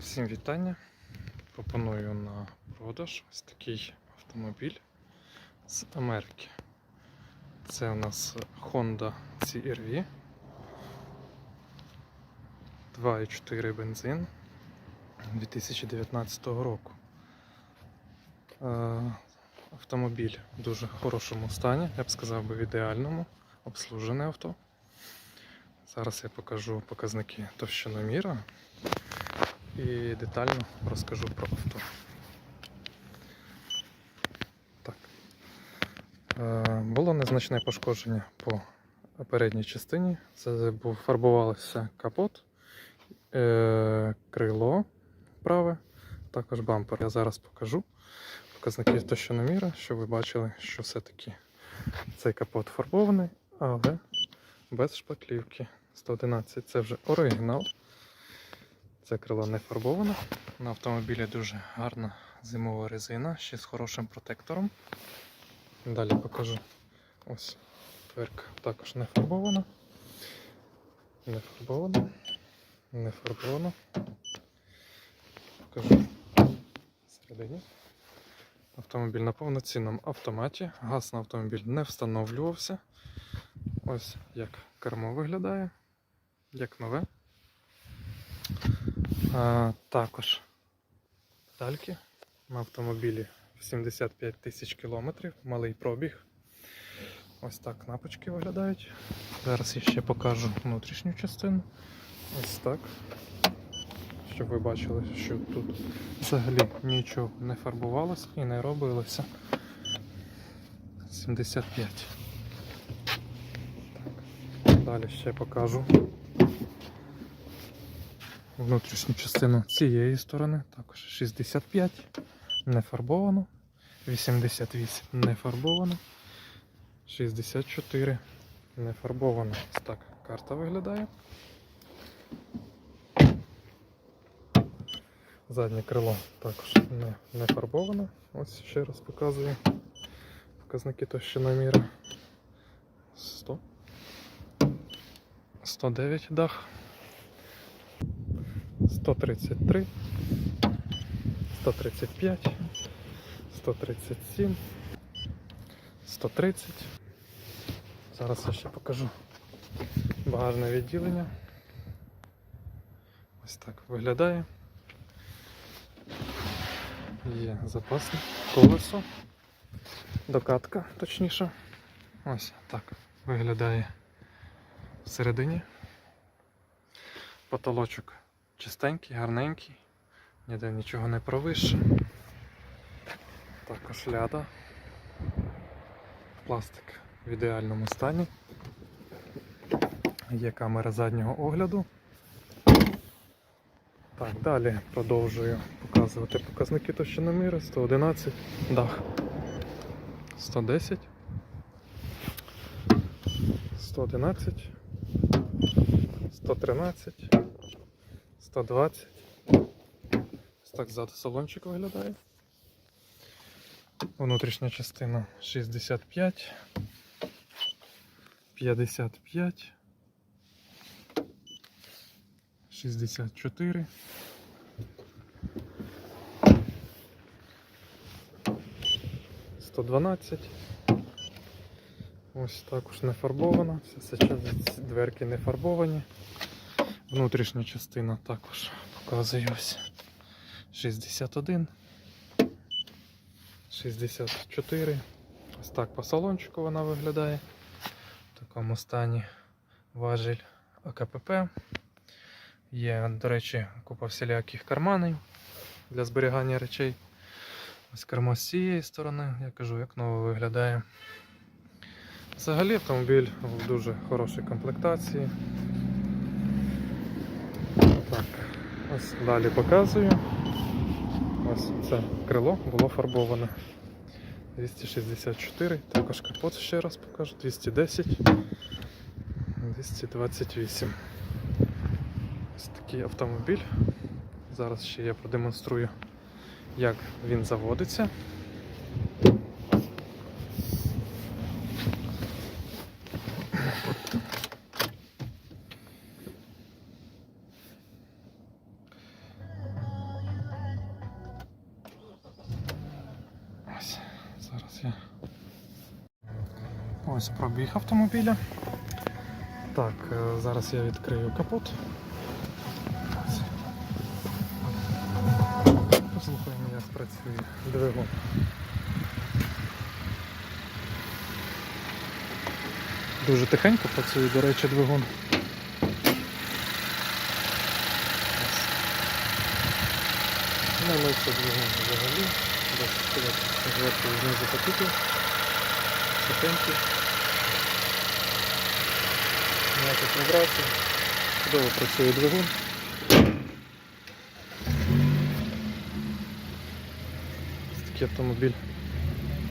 Всім вітання. Пропоную на продаж ось такий автомобіль з Америки. Це у нас Honda CR-V 2,4 бензин 2019 року. Е, Автомобіль в дуже хорошому стані, я б сказав би в ідеальному, обслужене авто. Зараз я покажу показники товщиноміра і детально розкажу про авто. Так. Е, Було незначне пошкодження по передній частині. Це був фарбувався капот, е, крило праве, також бампер. Я зараз покажу показники товщиноміра, щоб ви бачили, що все-таки цей капот фарбований, але без шпаклівки. 111 це вже оригінал. Це крило не фарбоване. На автомобілі дуже гарна зимова резина, ще з хорошим протектором. Далі покажу. Ось дверка також не фарбована. Не фарбована. Не фарбована. Покажу всередині. Автомобіль на повноцінному автоматі. Газ на автомобіль не встановлювався. Ось як кермо виглядає, як нове. Також педальки на автомобілі 75 тисяч кілометрів, малий пробіг. Ось так кнопочки виглядають. Зараз я ще покажу внутрішню частину. Ось так. Щоб ви бачили, що тут взагалі нічого не фарбувалося і не робилося. 75. Так. Далі ще покажу внутрішню частину цієї сторони, також 65 не фарбовано, 88 не фарбовано, 64 не фарбовано. Ось так карта виглядає. Заднє крило також не, не фарбовано. Ось ще раз показую показники товщиноміра. 100. 109 дах. 133, 135, 137, 130. Зараз я ще покажу багажне відділення. Ось так виглядає. Є запасне колесо, докатка, точніше. Ось так виглядає всередині. Потолочок чистенький, гарненький, ніде нічого не провище. Також ляда. Пластик в ідеальному стані. Є камера заднього огляду. Так, далі продовжую показувати показники товщиноміри 111, дах 110, 111, 113. 120. Ось так ззаду салончик виглядає. Внутрішня частина 65, 55, 64. Сто дванадцять. Ось також не фарбована. Все це дверки не фарбовані. Внутрішня частина також показує ось 61, 64. Ось так по салончику вона виглядає. В такому стані важіль АКПП. Є, до речі, купа всіляких карманів для зберігання речей. Ось кермо з цієї сторони, я кажу, як ново виглядає. Взагалі автомобіль в дуже хорошій комплектації. Так, ось далі показую. Ось це крило було фарбоване. 264, також капот ще раз покажу, 210, 228. Ось такий автомобіль. Зараз ще я продемонструю, як він заводиться. Ось пробіг автомобіля. Так, е, зараз я відкрию капот. Послухаємо, як працює двигун. Дуже тихенько працює, до речі, двигун. Не мився двигун взагалі. Сказати, зверху знизу потіки. Сухенький. Ніяких вібрацій. Чудово працює двигун. Такий автомобіль.